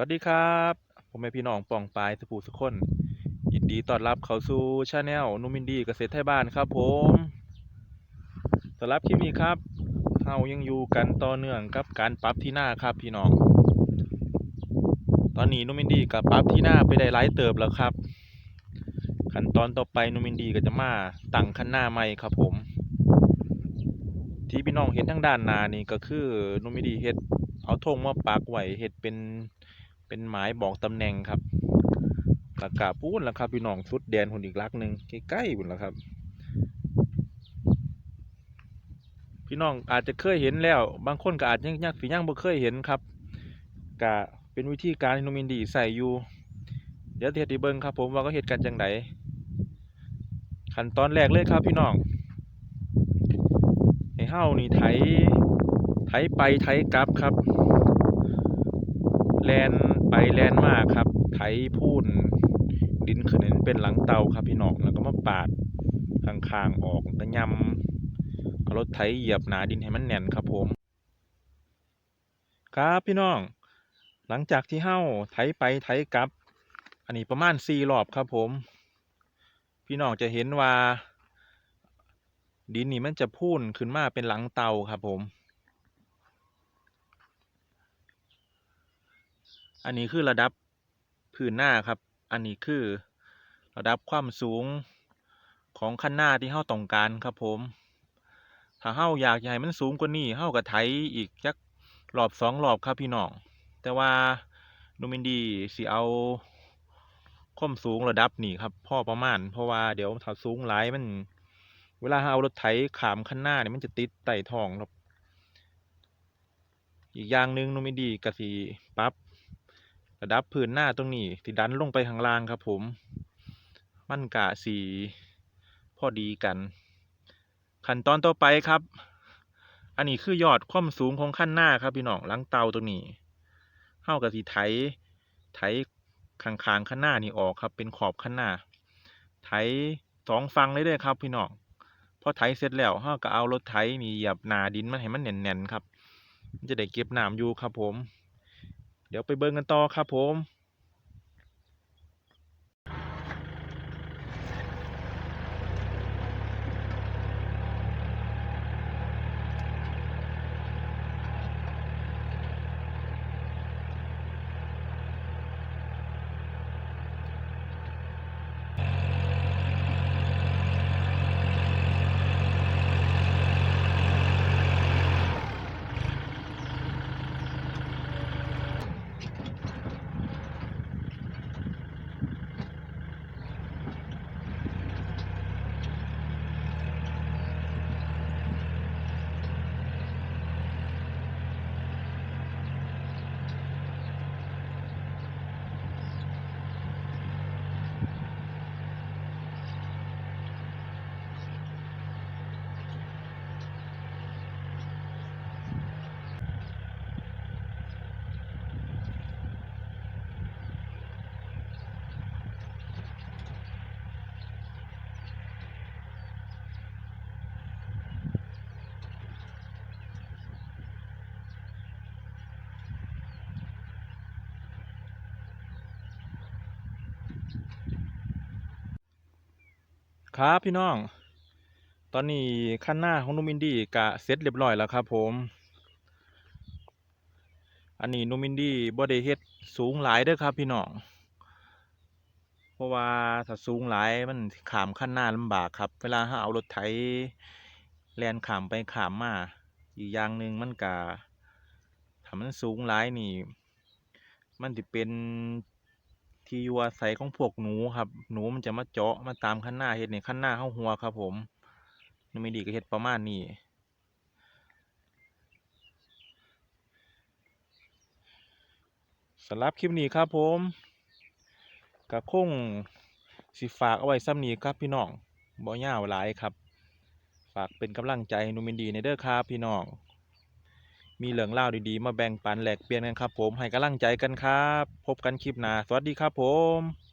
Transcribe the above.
วัสดีครับ ผมเป็นพี่น้องป่องปายสปูสุคนยินดีต้อนรับเข้าสู่ชาแนลนุมินดีเกษตรไทยบ้านครับผมสำหรับคลิปนี้ครับเรายังอยู่กันต่อเนื่องกับการปรับที่หน้าครับพี่น้อง ตอนนี้นุมินดีกับปรับที่หน้าไปได้หลายเติบแล้วครับ ขั้นตอนต่อไปนุมินดีก็จะมาตั้งขั้นหน้าใหม่ครับผม ที่พี่น้องเห็นทางด้านหน้านี่ก็คือนุมินดีเฮ็ดเอาธงมาปักไว้เฮ็ดเป็น เป็นหมายบอกตำแหน่งครับหลักกาพูนแล้วครับพี่น้องสุดแดนคนอีกลักหนึ่งใกล้ๆพุ่นแล้วครับ พี่น้องอาจจะเคยเห็นแล้ว บางคนก็อาจยังยังสิยังบ่เคยเห็นครับกะเป็นวิธีการที่นมินดีใส่อยู่ เดี๋ยวเฮ็ดให้เบิงครับ ผมว่าก็เฮ็ดกันจังไดขั้นตอนแรกเลยครับพี่น้องให้เฮานี่ไถไถไปไถกลับครับ แลนไปแลนมากครับ ไถพูนดินขึ้นเป็นหลังเตาครับพี่น้องแล้วก็มาปาดข้างๆออกแล้วก็ยำเอารถไถเหยียบหนาดินให้มันแน่นครับผม ครับพี่น้อง หลังจากที่เฮ้าไถไปไถกลับ อันนี้ประมาณสี่รอบครับผม พี่น้องจะเห็นว่า ดินนี่มันจะพูนขึ้นมาเป็นหลังเตาครับผม อันนี้คือระดับพื้นหน้าครับ อันนี้คือระดับความสูงของคันหน้าที่เฮาต้องการครับผม ถ้าเฮาอยากจะให้มันสูงกว่านี้เฮาก็ไถอีกจักรอบสองรอบครับพี่น้อง แต่ว่าโนมินดีสิเอาความสูงระดับนี้ครับพ่อประมาณ เพราะว่าเดี๋ยวถ้าสูงหลายมัน เวลาเอารถไถขามคันหน้าเนี่ยมันจะติดไต่ท้องครับอีกอย่างหนึ่งโนมินดีก็สิปรับ ระดับพื้นหน้าตรงนี้ที่ดันลงไปข้างล่างครับผม มันกะสีพอดีกัน ขั้นตอนต่อไปครับ อันนี้คือยอดความสูงของขั้นหน้าครับพี่น้องหลังเตาตรงนี้เท่ากับสีไถไถข้างๆขั้นหน้านี่ออกครับ เป็นขอบขั้นหน้า ไถสองฟังเลยเด้อครับ พี่น้องพอไถเสร็จแล้วเฮาก็เอารถไถนี่เหยียบนาดินมันให้มันแน่นๆครับ มันจะได้เก็บน้ำอยู่ครับผม เดี๋ยวไปเบิ่งกันต่อครับผม ครับพี่น้อง ตอนนี้ขั้นหน้าของนูมินดี้กะเสร็จเรียบร้อยแล้วครับผม อันนี้นูมินดี้บ่ได้เฮดสูงหลายเด้อครับ พี่น้อง เพราะว่าถ้าสูงหลายมันขามขั้นหน้าลำบากครับ เวลาเราเอารถไถแลนขามไปขามมาอีกอย่างหนึ่งมันกะถ้ามันสูงหลายนี่ มันสิเป็น ที่อยู่อาศัยของพวกหนูครับ หนูมันจะมาเจาะมาตามขั้นหน้าเฮ็ดในขั้นหน้าเฮาหัวครับ ผมนูมินดี้ก็เฮ็ดประมาณนี้สำหรับคลิปนี้ครับ ผมกะคงสิฝากเอาไว้ซ้ำนี้ครับพี่น้องบ่ยาวหลายครับ ฝากเป็นกำลังใจให้นุมินดีในเด้อครับพี่น้อง มีเหลืองเล่าดีๆ มาแบ่งปันแลกเปลี่ยนกันครับผม ให้กำลังใจกันครับ พบกันคลิปหน้า สวัสดีครับผม